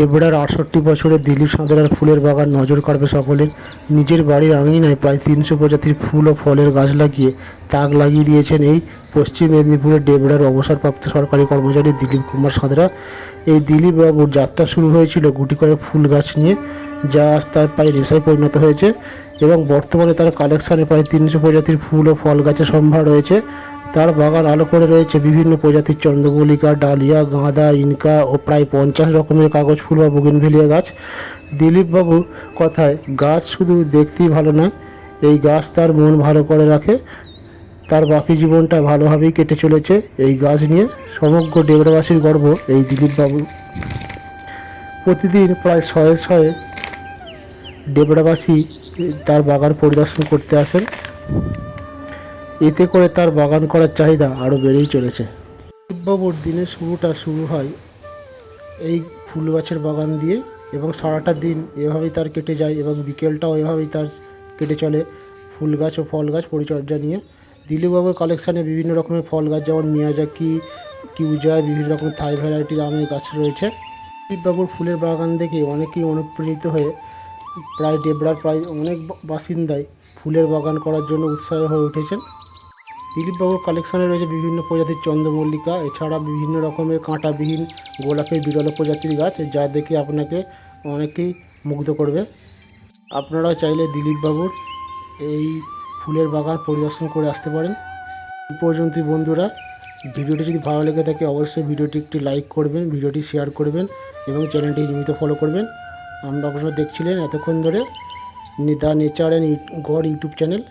এবড়ার আটষট্টি বছরের দিলীপ সাঁতরার ফুলের বাগান নজর কাড়বে সকলের নিজের বাড়ির আঙিনায় প্রায় তিনশো প্রজাতির ফুল ও ফলের গাছ লাগিয়ে তাক লাগিয়ে দিয়েছেন এই পশ্চিম মেদিনীপুরের ডেবড়ার অবসরপ্রাপ্ত সরকারি কর্মচারী দিলীপ কুমার সাঁতরা। এই দিলীপ বাবুর যাত্রা শুরু হয়েছিল গুটি কয়েক ফুল গাছ নিয়ে, যা আজ তার প্রায় নেশায় পরিণত হয়েছে এবং বর্তমানে তার কালেকশানে প্রায় তিনশো প্রজাতির ফুল ও ফল গাছের সম্ভার রয়েছে। তার বাগান আলো করে রয়েছে বিভিন্ন প্রজাতির চন্দ্রমল্লিকা, ডালিয়া, গাঁদা, ইনকা ও প্রায় পঞ্চাশ রকমের কাগজ, ফুল বা বুগিনভেলিয়া গাছ। দিলীপবাবু কথায়, গাছ শুধু দেখতেই ভালো নয় এই গাছ তার মন ভালো করে রাখে। তার বাকি জীবনটা ভালোভাবেই কেটে চলেছে এই গাছ নিয়ে। সমগ্র ডেবরাবাসীর গর্ব এই দিলীপবাবু। প্রতিদিন প্রায় শয়ে শয়ে ডেবরাবাসী তার বাগান পরিদর্শন করতে আসেন। এতে করে তার বাগান করার চাহিদা আরও বেড়েই চলেছে। বাবুর দিনের শুরুটা শুরু হয় এই ফুল গাছের বাগান দিয়ে এবং সারাটা দিন এভাবেই তার কেটে যায় এবং বিকেলটাও এভাবেই তার কেটে চলে ফুল গাছ ও ফল গাছ পরিচর্যা নিয়ে। দিলীপবাবুর কালেকশানে বিভিন্ন রকমের ফল গাছ, যেমন মিয়াজাকি কিউজয় বিভিন্ন রকমের থাই ভ্যারাইটির আমের গাছ রয়েছে। দিলীপবাবুর ফুলের বাগান দেখে অনেকেই অনুপ্রাণিত হয়ে প্রায় ডেবরার প্রায় অনেক বাসিন্দাই ফুলের বাগান করার জন্য উৎসাহ হয়ে উঠেছেন। দিলীপবাবুর কালেকশনে রয়েছে বিভিন্ন প্রজাতির চন্দ্রমল্লিকা, এছাড়া বিভিন্ন রকমের কাঁটাবিহীন গোলাপের বিরল প্রজাতির গাছ, যা দেখে আপনাকে অনেকেই মুগ্ধ করবে। আপনারাও চাইলে দিলীপবাবুর এই ফুলের বাগান পরিদর্শন করে আসতে পারেন। এই পর্যন্তই বন্ধুরা, ভিডিওটি যদি ভালো লেগে থাকে, অবশ্যই ভিডিওটি একটি লাইক করবেন, ভিডিওটি শেয়ার করবেন এবং চ্যানেলটি নিয়মিত ফলো করবেন। আমরা আপনারা দেখছিলেন এতক্ষণ ধরে the nature and god YouTube channel